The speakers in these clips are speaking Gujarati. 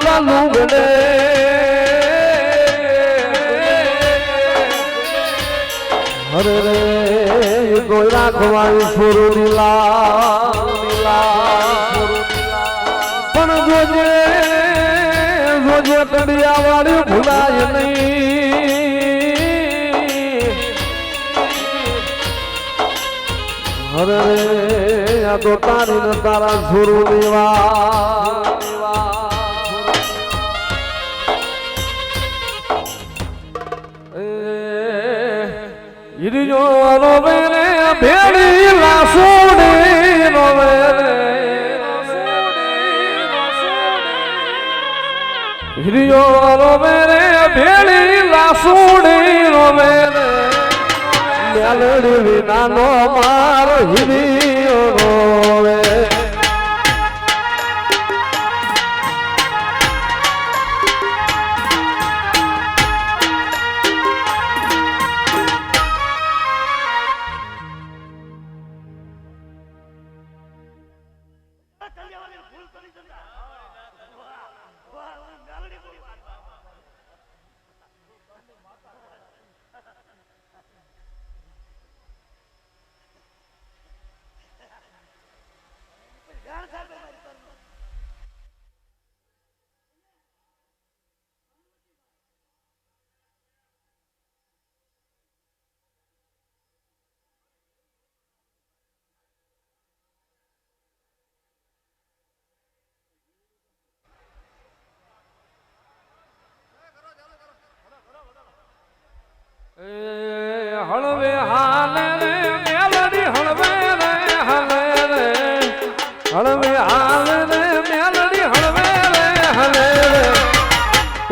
મેલા લુગડે. હરે રે કોઈ રાખવાયું છોરો લીલા પણ જોજે જોજે કડિયા વાળી ભૂલાય નહીં. હરે રે, આ તો તારી તારા છોરો લેવા હિરિયો રોવે રે ભેળી લાસુડી રોવે રે. મેલડી વિનાનો માર હિરિયો રોવે. ભૂલ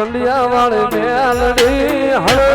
કંડિયા વાળી મેલડી હળવે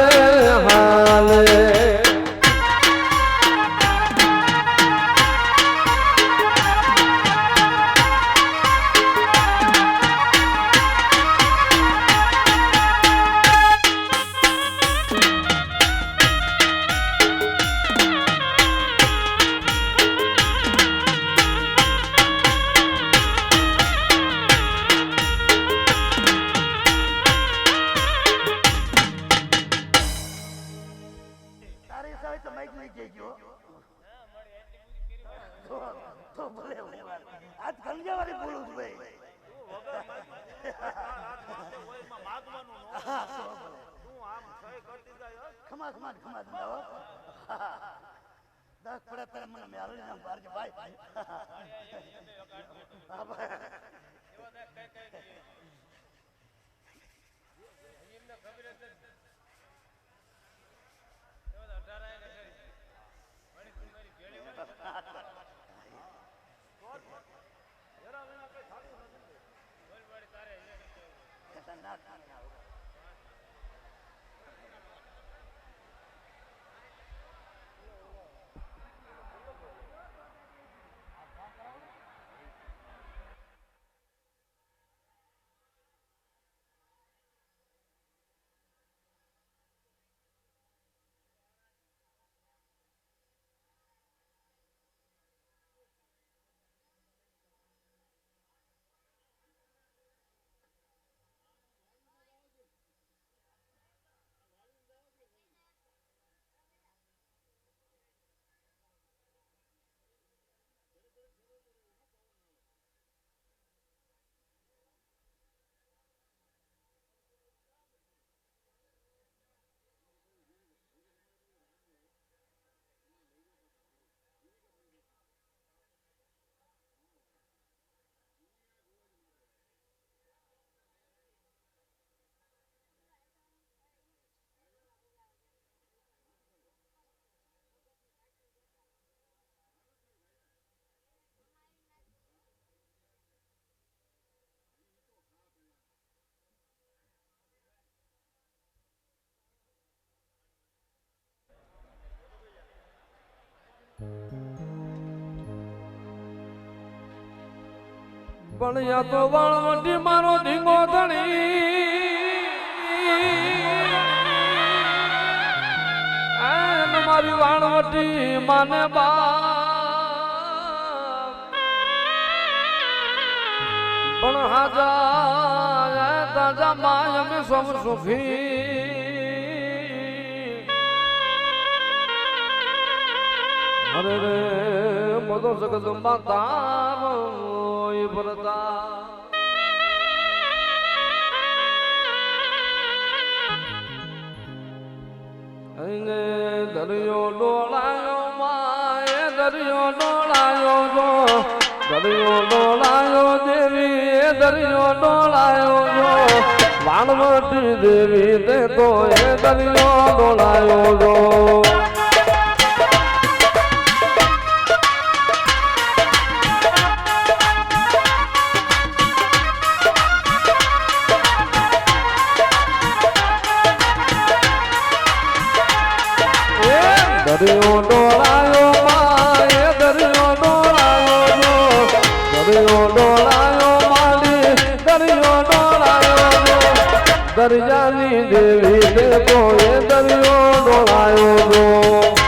તારી હોય તો માઇક નહીં ગયો તો ભલે. આજ કલ્યાણવાળી બોલું છું ભાઈ. ખમા ખમા ખમા હો. દસ પડે તારે મને મેળવી ભાઈ တာ પણ યા તો વાળવટી મારો ધીંગો ધણી. મારી વાળવટી માને બા પણ હાજા માં અમે સૌ સુખી. અરે રે બધો જગત માતા ભરતા. અને દરિયો ડોળાયો માએ, દરિયો ડોળાયો જો. દરિયો ડોળાયો દેવી એ દરિયો ડોળાયો જો. વાણવટી દેવી તે તો એ દરિયો ડોળાયો જો. દરિયો ડોળાયો માએ, દરિયો ડોળાયો દરિયો ડોળાયો માલી, દરિયો ડોળાયો દરિયાની દેવી દેખો એ દરિયો ડોળાયો